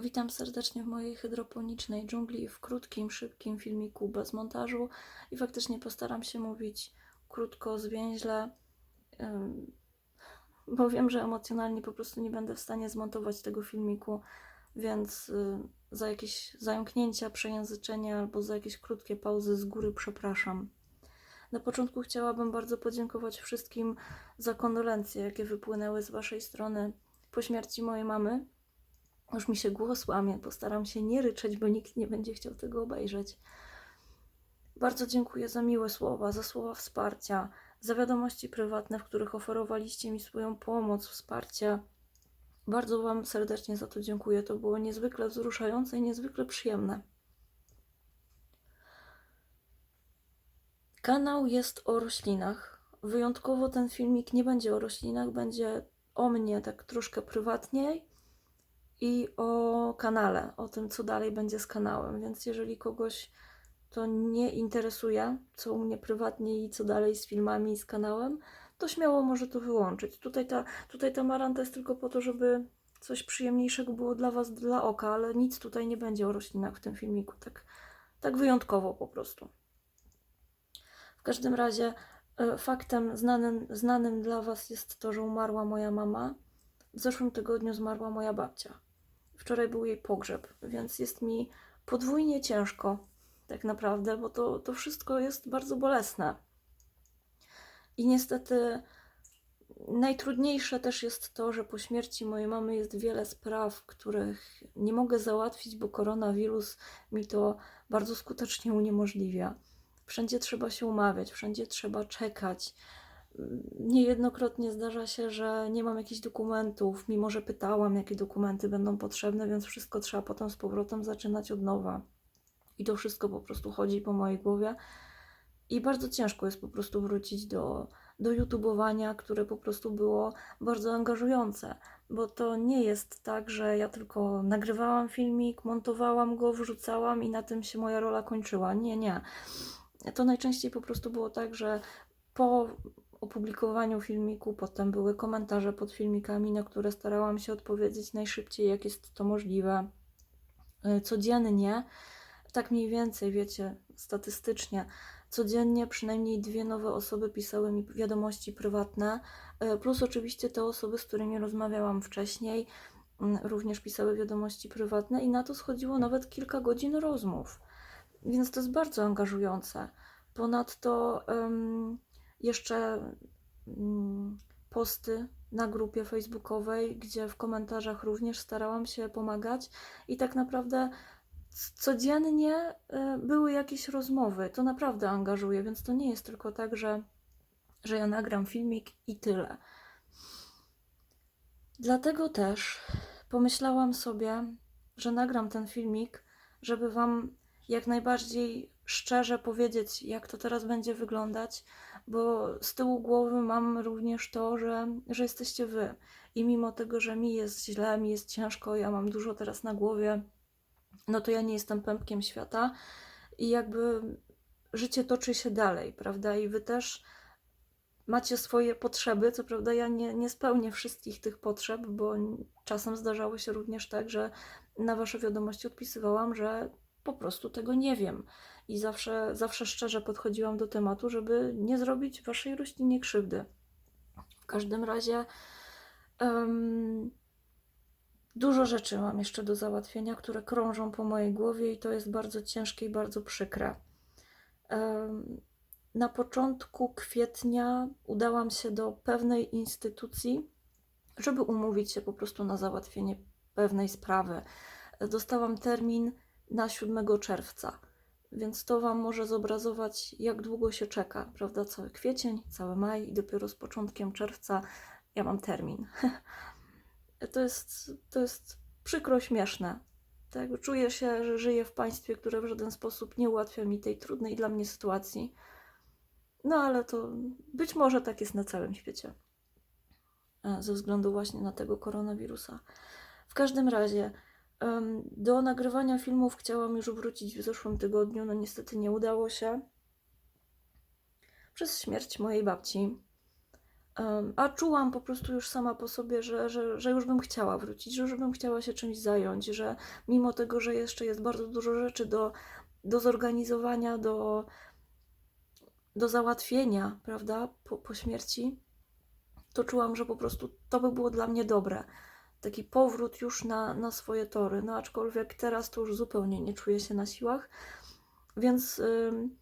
Witam serdecznie w mojej hydroponicznej dżungli w krótkim, szybkim filmiku bez montażu i faktycznie postaram się mówić krótko, zwięźle, bo wiem, że emocjonalnie po prostu nie będę w stanie zmontować tego filmiku, więc y, za jakieś zająknięcia, przejęzyczenia albo za jakieś krótkie pauzy z góry przepraszam. Na początku chciałabym bardzo podziękować wszystkim za kondolencje, jakie wypłynęły z Waszej strony po śmierci mojej mamy. Już mi się głos łamie, postaram się nie ryczeć, bo nikt nie będzie chciał tego obejrzeć. Bardzo dziękuję za miłe słowa, za słowa wsparcia, za wiadomości prywatne, w których oferowaliście mi swoją pomoc, wsparcie. Bardzo Wam serdecznie za to dziękuję. To było niezwykle wzruszające i niezwykle przyjemne. Kanał jest o roślinach. Wyjątkowo ten filmik nie będzie o roślinach, będzie o mnie tak troszkę prywatniej i o kanale, o tym, co dalej będzie z kanałem. Więc jeżeli kogoś to nie interesuje, co u mnie prywatnie i co dalej z filmami i z kanałem, to śmiało może to wyłączyć. Tutaj ta, tutaj ta maranta jest tylko po to, żeby coś przyjemniejszego było dla Was, dla oka, ale nic tutaj nie będzie o roślinach w tym filmiku. Tak, tak wyjątkowo po prostu. W każdym razie e, faktem znanym, znanym dla Was jest to, że umarła moja mama. W zeszłym tygodniu zmarła moja babcia. Wczoraj był jej pogrzeb, więc jest mi podwójnie ciężko, tak naprawdę, bo to, to wszystko jest bardzo bolesne. I niestety najtrudniejsze też jest to, że po śmierci mojej mamy jest wiele spraw, których nie mogę załatwić, bo koronawirus mi to bardzo skutecznie uniemożliwia. Wszędzie trzeba się umawiać, wszędzie trzeba czekać. Niejednokrotnie zdarza się, że nie mam jakichś dokumentów, mimo że pytałam, jakie dokumenty będą potrzebne, więc wszystko trzeba potem z powrotem zaczynać od nowa. I to wszystko po prostu chodzi po mojej głowie. I bardzo ciężko jest po prostu wrócić do, do YouTubeowania, które po prostu było bardzo angażujące, bo to nie jest tak, że ja tylko nagrywałam filmik, montowałam go, wrzucałam i na tym się moja rola kończyła. Nie, nie. To najczęściej po prostu było tak, że po opublikowaniu filmiku potem były komentarze pod filmikami, na które starałam się odpowiedzieć najszybciej, jak jest to możliwe. Y, Codziennie, tak mniej więcej, wiecie, statystycznie, codziennie przynajmniej dwie nowe osoby pisały mi wiadomości prywatne, y, plus oczywiście te osoby, z którymi rozmawiałam wcześniej, mm, również pisały wiadomości prywatne i na to schodziło nawet kilka godzin rozmów. Więc to jest bardzo angażujące. Ponadto em, jeszcze mm, posty na grupie facebookowej, gdzie w komentarzach również starałam się pomagać i tak naprawdę codziennie y, były jakieś rozmowy. To naprawdę angażuje, więc to nie jest tylko tak, że, że ja nagram filmik i tyle. Dlatego też pomyślałam sobie, że nagram ten filmik, żeby Wam jak najbardziej szczerze powiedzieć, jak to teraz będzie wyglądać, bo z tyłu głowy mam również to, że, że jesteście Wy. I mimo tego, że mi jest źle, mi jest ciężko, ja mam dużo teraz na głowie, no to ja nie jestem pępkiem świata i jakby życie toczy się dalej, prawda? I Wy też macie swoje potrzeby. Co prawda, ja nie, nie spełnię wszystkich tych potrzeb, bo czasem zdarzało się również tak, że na Wasze wiadomości odpisywałam, że po prostu tego nie wiem. I zawsze, zawsze szczerze podchodziłam do tematu, żeby nie zrobić Waszej roślinie krzywdy. W każdym razie. em, Dużo rzeczy mam jeszcze do załatwienia, które krążą po mojej głowie, i to jest bardzo ciężkie i bardzo przykre. Em, na początku kwietnia udałam się do pewnej instytucji, żeby umówić się po prostu na załatwienie pewnej sprawy. Dostałam termin na 7 czerwca, więc to Wam może zobrazować, jak długo się czeka, prawda? Cały kwiecień, cały maj i dopiero z początkiem czerwca ja mam termin. to jest, to jest przykro śmieszne. Tak, czuję się, że żyję w państwie, które w żaden sposób nie ułatwia mi tej trudnej dla mnie sytuacji. No ale to być może tak jest na całym świecie. e, Ze względu właśnie na tego koronawirusa. W każdym razie, do nagrywania filmów chciałam już wrócić w zeszłym tygodniu, no niestety nie udało się. Przez śmierć mojej babci. A czułam po prostu już sama po sobie, że, że, że już bym chciała wrócić, że już bym chciała się czymś zająć, że mimo tego, że jeszcze jest bardzo dużo rzeczy do, do zorganizowania, do, do załatwienia, prawda, po, po śmierci, to czułam, że po prostu to by było dla mnie dobre. Taki powrót już na, na swoje tory. No aczkolwiek teraz to już zupełnie nie czuję się na siłach, więc ym,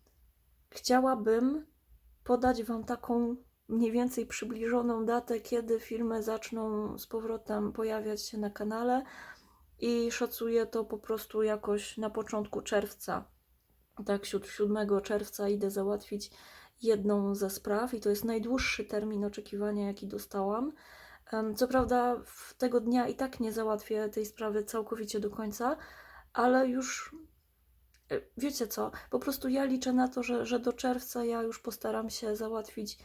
chciałabym podać Wam taką mniej więcej przybliżoną datę, kiedy filmy zaczną z powrotem pojawiać się na kanale i szacuję to po prostu jakoś na początku czerwca. Tak, 7 czerwca idę załatwić jedną ze spraw i to jest najdłuższy termin oczekiwania, jaki dostałam. Co prawda, tego dnia i tak nie załatwię tej sprawy całkowicie do końca, ale już e, wiecie co, po prostu ja liczę na to, że, że do czerwca ja już postaram się załatwić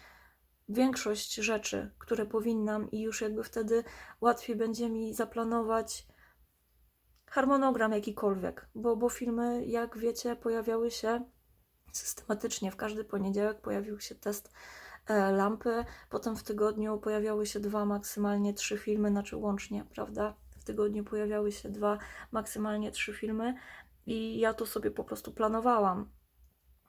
większość rzeczy, które powinnam, i już jakby wtedy łatwiej będzie mi zaplanować harmonogram jakikolwiek, bo, bo filmy, jak wiecie, pojawiały się systematycznie. W każdy poniedziałek pojawił się test lampy, potem w tygodniu pojawiały się dwa, maksymalnie trzy filmy, znaczy łącznie, prawda? W tygodniu pojawiały się dwa, maksymalnie trzy filmy i ja to sobie po prostu planowałam.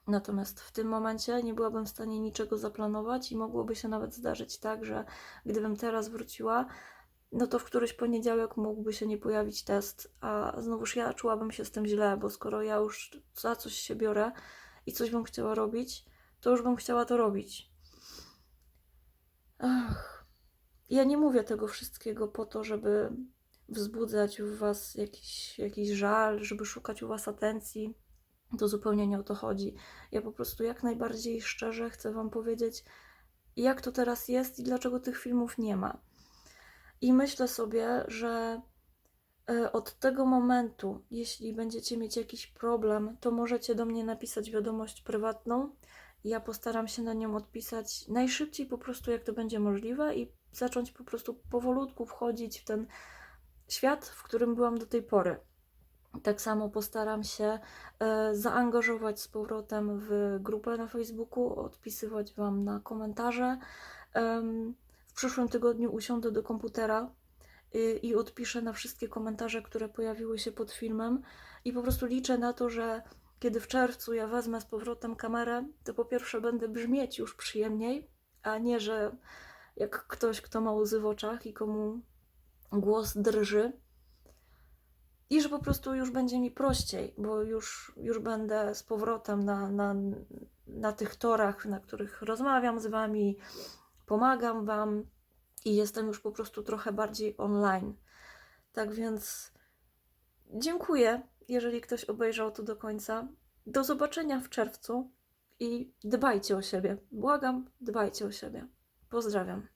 Natomiast w tym momencie nie byłabym w stanie niczego zaplanować i mogłoby się nawet zdarzyć tak, że gdybym teraz wróciła, no to w któryś poniedziałek mógłby się nie pojawić test, a znowuż ja czułabym się z tym źle, bo skoro ja już za coś się biorę i coś bym chciała robić, to już bym chciała to robić. Ja nie mówię tego wszystkiego po to, żeby wzbudzać w Was jakiś, jakiś żal, żeby szukać u Was atencji. To zupełnie nie o to chodzi. Ja po prostu jak najbardziej szczerze chcę Wam powiedzieć, jak to teraz jest i dlaczego tych filmów nie ma. I myślę sobie, że e, od tego momentu, jeśli będziecie mieć jakiś problem, to możecie do mnie napisać wiadomość prywatną. Ja postaram się na nią odpisać najszybciej po prostu, jak to będzie możliwe, i zacząć po prostu powolutku wchodzić w ten świat, w którym byłam do tej pory. Tak samo postaram się e, zaangażować z powrotem w grupę na Facebooku, odpisywać Wam na komentarze. W przyszłym tygodniu usiądę do komputera y, i odpiszę na wszystkie komentarze, które pojawiły się pod filmem. I po prostu liczę na to, że kiedy w czerwcu ja wezmę z powrotem kamerę, to po pierwsze będę brzmieć już przyjemniej, a nie, że jak ktoś, kto ma łzy w oczach i komu głos drży. I że po prostu już będzie mi prościej, bo już, już będę z powrotem na, na, na tych torach, na których rozmawiam z Wami, pomagam Wam i jestem już po prostu trochę bardziej online. Tak więc dziękuję, jeżeli ktoś obejrzał to do końca. Do zobaczenia w czerwcu i dbajcie o siebie. Błagam, dbajcie o siebie. Pozdrawiam.